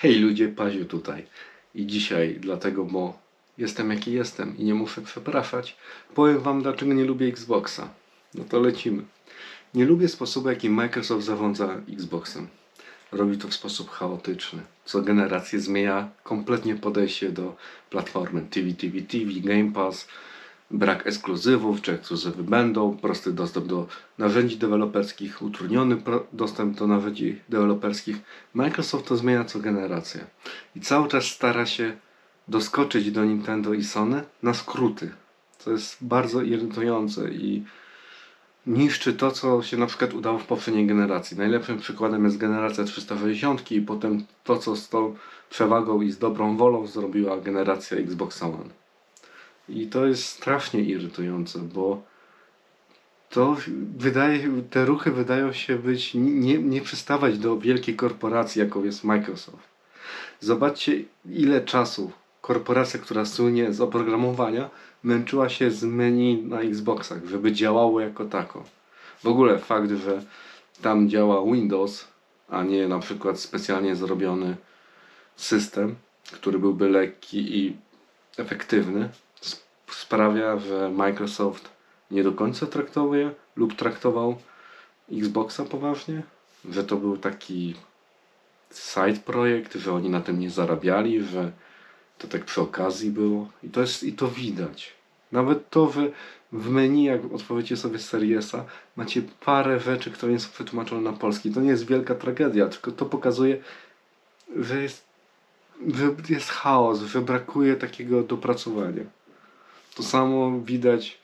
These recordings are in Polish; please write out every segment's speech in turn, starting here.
Hej ludzie, Paziu tutaj. I dzisiaj, dlatego, bo jestem jaki jestem i nie muszę przepraszać, powiem wam dlaczego nie lubię Xboxa. No to lecimy. Nie lubię sposobu, jaki Microsoft zarządza Xboxem. Robi to w sposób chaotyczny. Co generację zmienia kompletnie podejście do platformy TV, TV, TV, Game Pass, brak ekskluzywów, czy ekskluzywy będą, prosty dostęp do narzędzi deweloperskich, utrudniony dostęp do narzędzi deweloperskich. Microsoft to zmienia co generację i cały czas stara się doskoczyć do Nintendo i Sony na skróty, co jest bardzo irytujące i niszczy to, co się na przykład udało w poprzedniej generacji. Najlepszym przykładem jest generacja 360 i potem to, co z tą przewagą i z dobrą wolą zrobiła generacja Xbox One. I to jest strasznie irytujące, bo to wydaje, te ruchy wydają się być, nie, nie przystawać do wielkiej korporacji, jaką jest Microsoft. Zobaczcie, ile czasu korporacja, która słynie z oprogramowania, męczyła się z menu na Xboxach, żeby działało jako tako. W ogóle fakt, że tam działa Windows, a nie na przykład specjalnie zrobiony system, który byłby lekki i efektywny, sprawia, że Microsoft nie do końca traktuje lub traktował Xboxa poważnie, że to był taki side projekt, że oni na tym nie zarabiali, że to tak przy okazji było i to jest i to widać. Nawet to, że w menu, jak odpowiecie sobie Seriesa, macie parę rzeczy, które nie są przetłumaczone na polski. To nie jest wielka tragedia, tylko to pokazuje, że jest, że jest chaos, że brakuje takiego dopracowania. To samo widać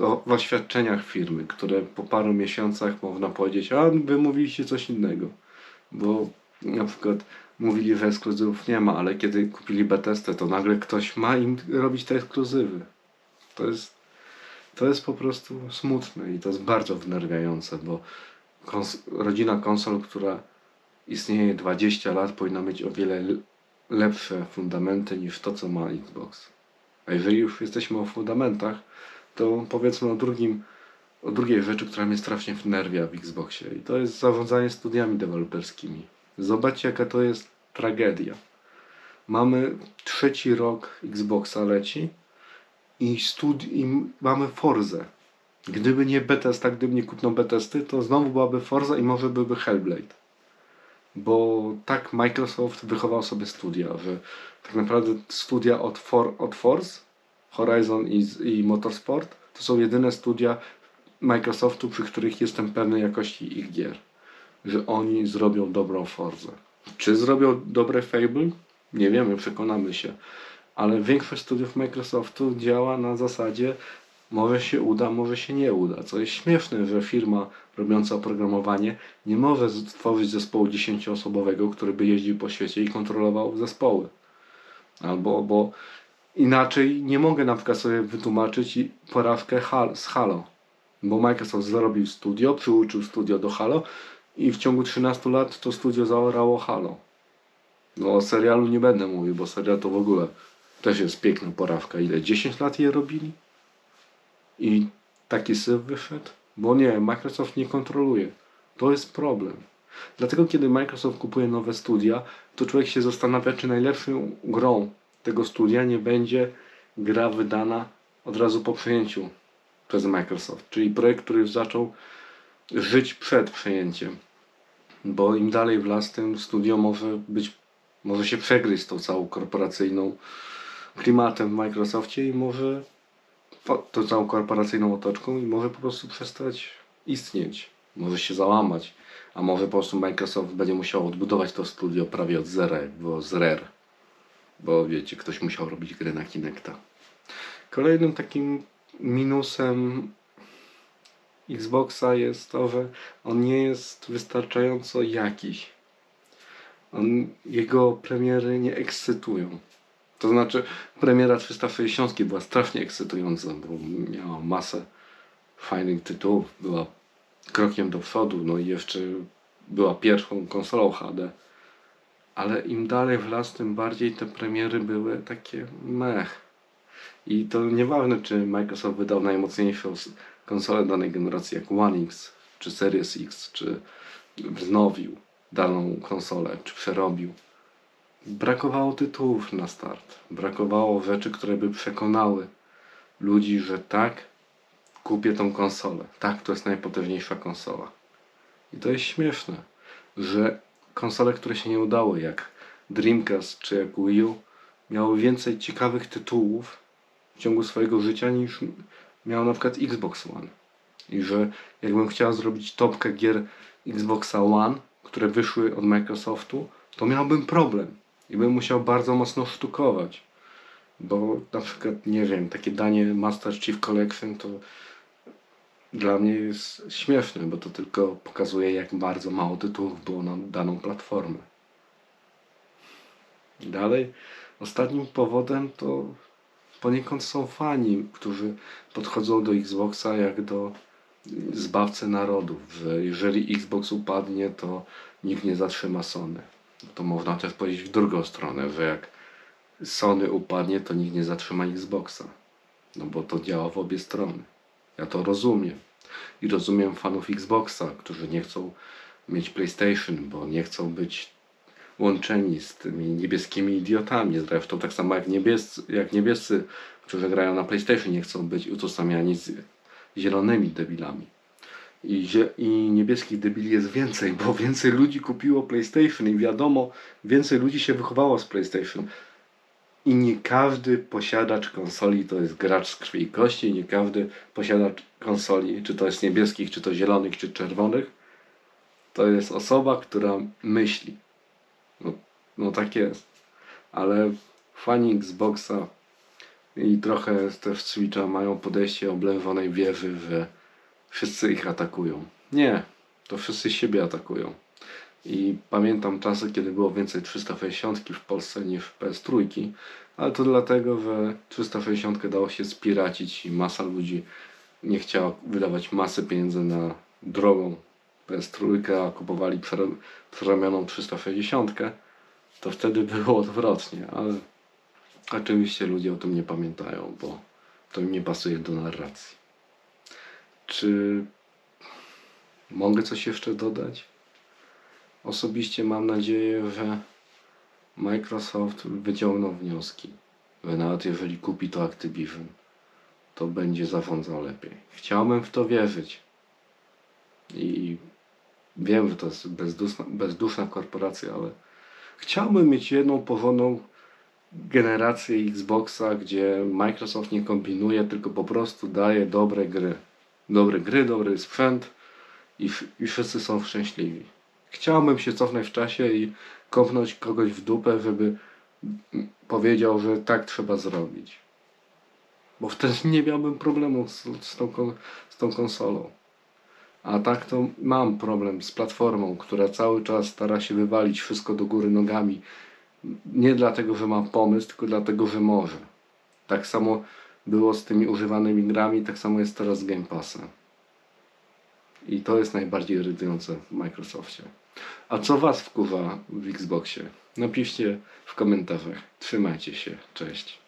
o- w oświadczeniach firmy, które po paru miesiącach można powiedzieć, a wy mówiliście coś innego. Bo na przykład mówili, że ekskluzywów nie ma, ale kiedy kupili Bethesdę, to nagle ktoś ma im robić te ekskluzywy. To jest, to jest po prostu smutne i to jest bardzo wnerwiające, bo kons- rodzina konsol, która istnieje 20 lat, powinna mieć o wiele lepsze fundamenty niż to, co ma Xbox. A jeżeli już jesteśmy o fundamentach, to powiedzmy o drugim, o drugiej rzeczy, która mnie strasznie wnerwia w Xboxie i to jest zarządzanie studiami deweloperskimi. Zobaczcie jaka to jest tragedia. Mamy trzeci rok Xboxa leci i, studi- i mamy Forzę. Gdyby nie Bethesda, gdyby nie kupno Bethesdy, to znowu byłaby Forza i może byłby Hellblade. Bo tak Microsoft wychował sobie studia, że tak naprawdę studia od, For, od Force, Horizon i, i Motorsport to są jedyne studia Microsoftu, przy których jestem pewny jakości ich gier. Że oni zrobią dobrą Forzę. Czy zrobią dobre Fable? Nie wiemy, przekonamy się. Ale większość studiów Microsoftu działa na zasadzie może się uda, może się nie uda. Co jest śmieszne, że firma robiąca oprogramowanie nie może stworzyć zespołu 10-osobowego, który by jeździł po świecie i kontrolował zespoły. Albo bo inaczej nie mogę na przykład sobie wytłumaczyć porażkę Hal- z Halo. Bo Microsoft zrobił studio, przyuczył studio do Halo i w ciągu 13 lat to studio zaorało Halo. No o serialu nie będę mówił, bo serial to w ogóle też jest piękna porawka. Ile? 10 lat je robili? I taki syf wyszedł? Bo nie, Microsoft nie kontroluje. To jest problem. Dlatego kiedy Microsoft kupuje nowe studia, to człowiek się zastanawia, czy najlepszą grą tego studia nie będzie gra wydana od razu po przejęciu przez Microsoft. Czyli projekt, który już zaczął żyć przed przejęciem. Bo im dalej w las, tym studio może być, może się przegryźć tą całą korporacyjną klimatem w Microsoftie i może tą całą korporacyjną otoczką i może po prostu przestać istnieć. Może się załamać. A może po prostu Microsoft będzie musiał odbudować to studio prawie od zera, było z Rare. Bo wiecie, ktoś musiał robić gry na Kinecta. Kolejnym takim minusem Xboxa jest to, że on nie jest wystarczająco jakiś. On, jego premiery nie ekscytują. To znaczy, premiera 360 była strasznie ekscytująca, bo miała masę fajnych tytułów, była krokiem do przodu, no i jeszcze była pierwszą konsolą HD. Ale im dalej w las, tym bardziej te premiery były takie mech. I to nieważne, czy Microsoft wydał najmocniejszą konsolę danej generacji, jak One X, czy Series X, czy wznowił daną konsolę, czy przerobił. brakowało tytułów na start. Brakowało rzeczy, które by przekonały ludzi, że tak, kupię tą konsolę. Tak, to jest najpotężniejsza konsola. I to jest śmieszne, że konsole, które się nie udały, jak Dreamcast czy jak Wii U, miały więcej ciekawych tytułów w ciągu swojego życia niż miał na przykład Xbox One. I że jakbym chciał zrobić topkę gier Xboxa One, które wyszły od Microsoftu, to miałbym problem i bym musiał bardzo mocno sztukować. Bo na przykład, nie wiem, takie danie Master Chief Collection to dla mnie jest śmieszne, bo to tylko pokazuje, jak bardzo mało tytułów było na daną platformę. Dalej, ostatnim powodem to poniekąd są fani, którzy podchodzą do Xboxa jak do zbawcy narodów, że jeżeli Xbox upadnie, to nikt nie zatrzyma Sony. To można też powiedzieć w drugą stronę, że jak Sony upadnie, to nikt nie zatrzyma Xboxa. No bo to działa w obie strony. Ja to rozumiem. I rozumiem fanów Xboxa, którzy nie chcą mieć PlayStation, bo nie chcą być łączeni z tymi niebieskimi idiotami. Zresztą tak samo jak niebiescy, jak niebiescy którzy grają na PlayStation, nie chcą być utożsamiani z zielonymi debilami. I, I niebieskich debili jest więcej, bo więcej ludzi kupiło PlayStation i wiadomo, więcej ludzi się wychowało z PlayStation. I nie każdy posiadacz konsoli to jest gracz z krwi i kości, i nie każdy posiadacz konsoli, czy to jest niebieskich, czy to zielonych, czy czerwonych, to jest osoba, która myśli. No, no tak jest. Ale fani Xboxa i trochę też Switcha mają podejście oblężonej wieży, że wszyscy ich atakują. Nie, to wszyscy siebie atakują. I pamiętam czasy, kiedy było więcej 360 w Polsce niż PS3, ale to dlatego, że 360 dało się spiracić i masa ludzi nie chciała wydawać masy pieniędzy na drogą PS3, a kupowali przerobioną 360, to wtedy było odwrotnie, ale oczywiście ludzie o tym nie pamiętają, bo to im nie pasuje do narracji. Czy mogę coś jeszcze dodać? Osobiście mam nadzieję, że Microsoft wyciągnął wnioski, że nawet jeżeli kupi to Activision, to będzie zarządzał lepiej. Chciałbym w to wierzyć. I wiem, że to jest bezduszna, bezduszna korporacja, ale chciałbym mieć jedną porządną generację Xboxa, gdzie Microsoft nie kombinuje, tylko po prostu daje dobre gry. Dobre gry, dobry sprzęt i, i wszyscy są szczęśliwi. Chciałbym się cofnąć w czasie i kopnąć kogoś w dupę, żeby powiedział, że tak trzeba zrobić. Bo wtedy nie miałbym problemu z, z, tą, z tą konsolą. A tak to mam problem z platformą, która cały czas stara się wywalić wszystko do góry nogami. Nie dlatego, że ma pomysł, tylko dlatego, że może. Tak samo było z tymi używanymi grami, tak samo jest teraz z Game Passem. I to jest najbardziej irytujące w Microsoftie. A co Was wkuwa w Xboxie? Napiszcie w komentarzach. Trzymajcie się. Cześć.